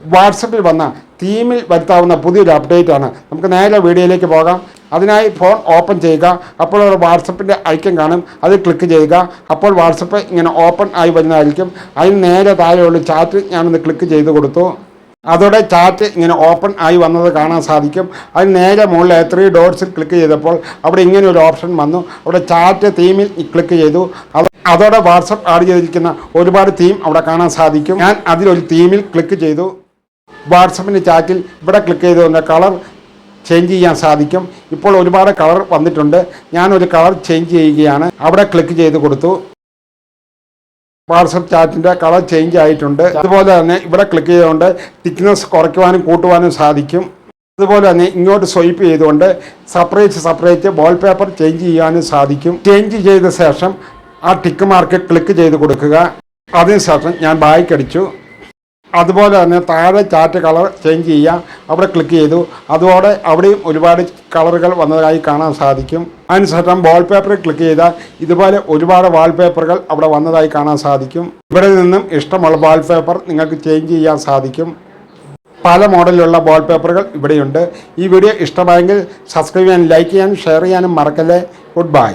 വാട്സപ്പിൽ വന്ന തീമിൽ വരുത്താവുന്ന പുതിയൊരു അപ്ഡേറ്റ് ആണ്. നമുക്ക് നേരെ വീഡിയോയിലേക്ക് പോകാം. അതിനായി ഫോൺ ഓപ്പൺ ചെയ്യുക. അപ്പോൾ ഒരു വാട്സപ്പിന്റെ ഐക്കൺ കാണും. അത് ക്ലിക്ക് ചെയ്യുക. അപ്പോൾ വാട്സപ്പ് ഇങ്ങനെ ഓപ്പൺ ആയി വരുന്നതായിരിക്കും. അതിന് നേരെ താഴെയുള്ള ചാറ്റ് ഞാനൊന്ന് ക്ലിക്ക് ചെയ്ത് കൊടുത്തു. അതോടെ ചാറ്റ് ഇങ്ങനെ ഓപ്പൺ ആയി വന്നത് കാണാൻ സാധിക്കും. അതിന് നേരെ മുകളിൽ ത്രീ ഡോട്ട്സിൽ ക്ലിക്ക് ചെയ്തപ്പോൾ അവിടെ ഇങ്ങനെ ഒരു ഓപ്ഷൻ വന്നു. അവിടെ ചാറ്റ് തീമിൽ ക്ലിക്ക് ചെയ്തു. അത് അതോടെ വാട്സപ്പ് ആഡ് ചെയ്തിരിക്കുന്ന ഒരുപാട് തീം അവിടെ കാണാൻ സാധിക്കും. ഞാൻ അതിലൊരു തീമിൽ ക്ലിക്ക് ചെയ്തു. വാട്സപ്പിന്റെ ചാറ്റിൽ ഇവിടെ ക്ലിക്ക് ചെയ്ത് തന്നെ കളർ ചേഞ്ച് ചെയ്യാൻ സാധിക്കും. ഇപ്പോൾ ഒരുപാട് കളർ വന്നിട്ടുണ്ട്. ഞാനൊരു കളർ ചേഞ്ച് ചെയ്യുകയാണ്. അവിടെ ക്ലിക്ക് ചെയ്ത് കൊടുത്തു. വാട്സപ്പ് ചാറ്റിന്റെ കളർ ചേഞ്ച് ആയിട്ടുണ്ട്. അതുപോലെ തന്നെ ഇവിടെ ക്ലിക്ക് ചെയ്തുകൊണ്ട് തിക്നെസ് കുറയ്ക്കുവാനും കൂട്ടുവാനും സാധിക്കും. അതുപോലെ തന്നെ ഇങ്ങോട്ട് സ്വൈപ്പ് ചെയ്തുകൊണ്ട് separate separate wallpaper change ചെയ്യാനും സാധിക്കും. ചേഞ്ച് ചെയ്ത ശേഷം ആ ടിക്ക് മാർക്ക് ക്ലിക്ക് ചെയ്ത് കൊടുക്കുക. അതിനുശേഷം ഞാൻ ബായ്ക്ക് അടിച്ചു. അതുപോലെ തന്നെ താഴെ ചാറ്റ് കളർ ചേഞ്ച് ചെയ്യുക. അവിടെ ക്ലിക്ക് ചെയ്തു. അതോടെ അവിടെയും ഒരുപാട് കളറുകൾ വന്നതായി കാണാൻ സാധിക്കും. അതിനുശേഷം വാൾ പേപ്പറിൽ ക്ലിക്ക് ചെയ്താൽ ഇതുപോലെ ഒരുപാട് വാൾ പേപ്പറുകൾ അവിടെ വന്നതായി കാണാൻ സാധിക്കും. ഇവിടെ നിന്നും ഇഷ്ടമുള്ള വാൾ പേപ്പർ നിങ്ങൾക്ക് ചേഞ്ച് ചെയ്യാൻ സാധിക്കും. പല മോഡലിലുള്ള വാൾ പേപ്പറുകൾ ഇവിടെയുണ്ട്. ഈ വീഡിയോ ഇഷ്ടമായെങ്കിൽ സബ്സ്ക്രൈബ് ചെയ്യാനും ലൈക്ക് ചെയ്യാനും ഷെയർ ചെയ്യാനും മറക്കല്ലേ. Good bye